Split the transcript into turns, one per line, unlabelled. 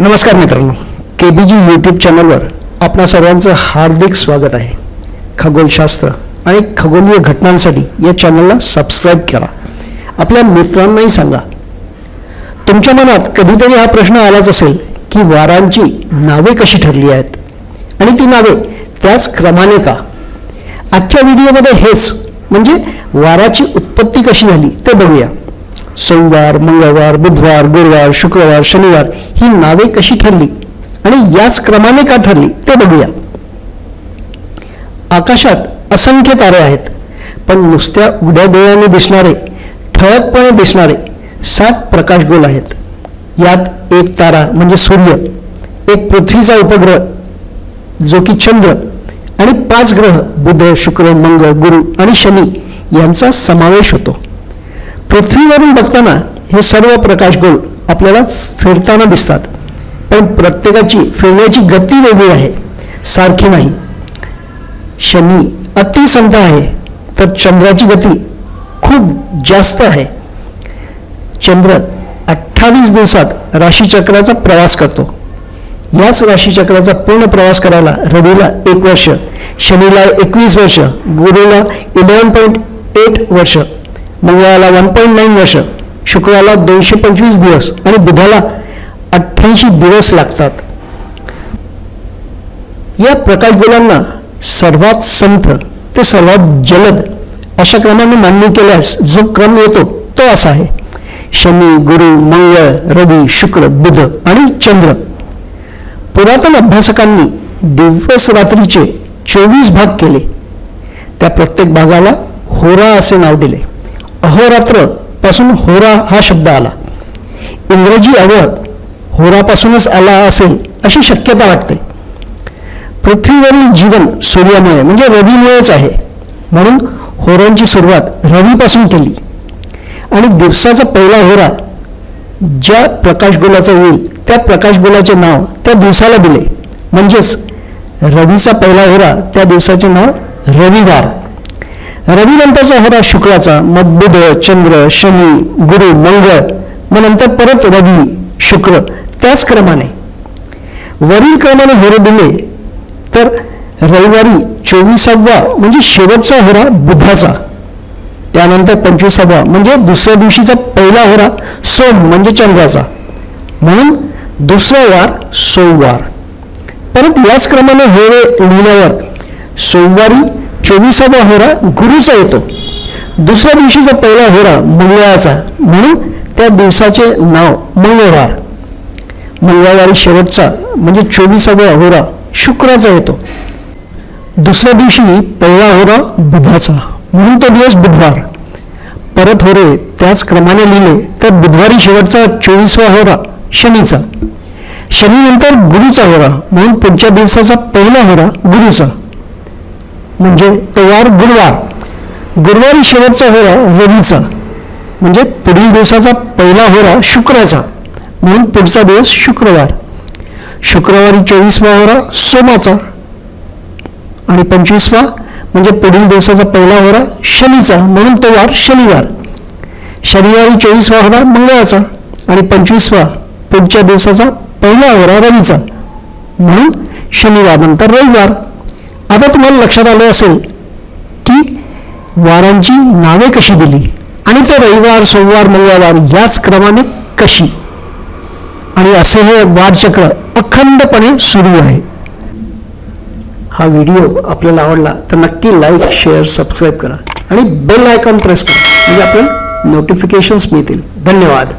नमस्कार मित्रांनो के बी जी यूट्यूब चॅनलवर आपणा सर्वांचं हार्दिक स्वागत आहे. खगोलशास्त्र आणि खगोलीय घटनांसाठी या चॅनलला सबस्क्राईब करा. आपल्या मित्रांनाही सांगा तुमच्या मनात कधीतरी हा प्रश्न आलाच असेल की वारांची नावे कशी ठरली आहेत? आणि ती नावे त्याच क्रमाने का? आजच्या व्हिडिओमध्ये हेच म्हणजे वाराची उत्पत्ती कशी झाली ते बघूया. सोमवार मंगळवार बुधवार गुरुवार शुक्रवार शनिवार ही नावे कशी ठरली आणि याच क्रमाने का ठरली ते बघूया. आकाशात असंख्य तारे आहेत पण नुसत्या उड्या डोळ्याने दिसणारे ठळकपणे दिसणारे सात प्रकाशगोल आहेत. यात एक तारा म्हणजे सूर्य एक पृथ्वीचा उपग्रह जो की चंद्र आणि पाच ग्रह बुध शुक्र मंगळ गुरु आणि शनी यांचा समावेश होतो. पृथ्वीवरून बघताना हे सर्व प्रकाशगोळ आपल्याला फिरताना दिसतात. पण प्रत्येकाची फिरण्याची गती वेगळी आहे. सारखी नाही. शनी अतिसंत आहे तर चंद्राची गती खूप जास्त आहे. चंद्र अठ्ठावीस दिवसात राशीचक्राचा प्रवास करतो. याच राशीचक्राचा पूर्ण प्रवास करायला रवीला एक वर्ष शनीला एकवीस वर्ष गुरुला इलेवन पॉईंट एट वर्ष. मंगळाला वन पॉईंट नाईन वर्ष शुक्राला दोनशे पंचवीस दिवस आणि बुधाला अठ्ठ्याऐंशी दिवस लागतात. या प्रकाशगोलांना सर्वात संथ ते सर्वात जलद अशा क्रमाने मान्य केल्यास जो क्रम येतो तो असा आहे. शनी गुरु मंगळ रवी शुक्र बुध आणि चंद्र. पुरातन अभ्यासकांनी दिवस रात्रीचे चोवीस भाग केले. त्या प्रत्येक भागाला होरा असे नाव दिले. अहोरात्रपासून होरा हा शब्द आला. इंग्रजी अवर होरापासूनच आला असेल अशी शक्यता वाटते. पृथ्वीवरील जीवन सूर्यामुळे म्हणजे रवीमुळेच आहे. म्हणून होरांची सुरुवात रवीपासून केली. आणि दिवसाचा पहिला होरा ज्या प्रकाशगोलाचा येईल त्या प्रकाशगोलाचे नाव त्या दिवसाला दिले. म्हणजेच रवीचा पहिला होरा त्या दिवसाचे नाव रविवार. रवीनंतरचा होरा शुक्राचा मग बुध चंद्र शनी गुरु मंगळ मग नंतर परत रवी शुक्र त्याच क्रमाने. वरील क्रमाने होरे दिले तर रविवारी चोवीसावा म्हणजे शेवटचा होरा बुधाचा. त्यानंतर पंचवीसावा म्हणजे दुसऱ्या दिवशीचा पहिला होरा सोम म्हणजे चंद्राचा. म्हणून दुसरा वार सोमवार. परत याच क्रमाने होरे लिहिल्यावर सोमवारी चोवीसावा होरा गुरुचा येतो. दुसऱ्या दिवशीचा पहिला होरा मंगळाचा म्हणून त्या दिवसाचे नाव मंगळवार. मंगळवारी शेवटचा म्हणजे चोवीसावा होरा शुक्राचा येतो. दुसऱ्या दिवशी पहिला होरा बुधाचा म्हणून तो दिवस बुधवार. परत होरे त्याच क्रमाने लिहिले तर बुधवारी शेवटचा चोवीसवा होरा शनीचा. शनीनंतर गुरुचा होरा म्हणून पुढच्या दिवसाचा पहिला होरा गुरुचा. म्हणजे तो वार गुरुवार गुरुवारी शेवटचा होरा रवीचा. म्हणजे पुढील दिवसाचा पहिला होरा शुक्राचा. म्हणून पुढचा दिवस शुक्रवार. शुक्रवारी चोवीसवा होरा सोमाचा. आणि पंचवीसवा म्हणजे पुढील दिवसाचा पहिला होरा शनीचा. म्हणून तो वार शनिवार. शनिवारी चोवीसवा होरा मंगळाचा. आणि पंचवीसवा पुढच्या दिवसाचा पहिला होरा रवीचा. म्हणून शनिवार नंतर रविवार. आता तुम्हाला लक्षात आलं असेल की वारांची नावे कशी दिली? आणि ते रविवार सोमवार मंगळवार याच क्रमाने कशी? आणि असे हे वारचक्र अखंडपणे सुरू आहे. हा व्हिडिओ आपल्याला आवडला तर नक्की लाईक शेअर सबस्क्राईब करा. आणि बेल आयकॉन प्रेस करा. म्हणजे आपल्याला नोटिफिकेशन्स मिळतील. धन्यवाद.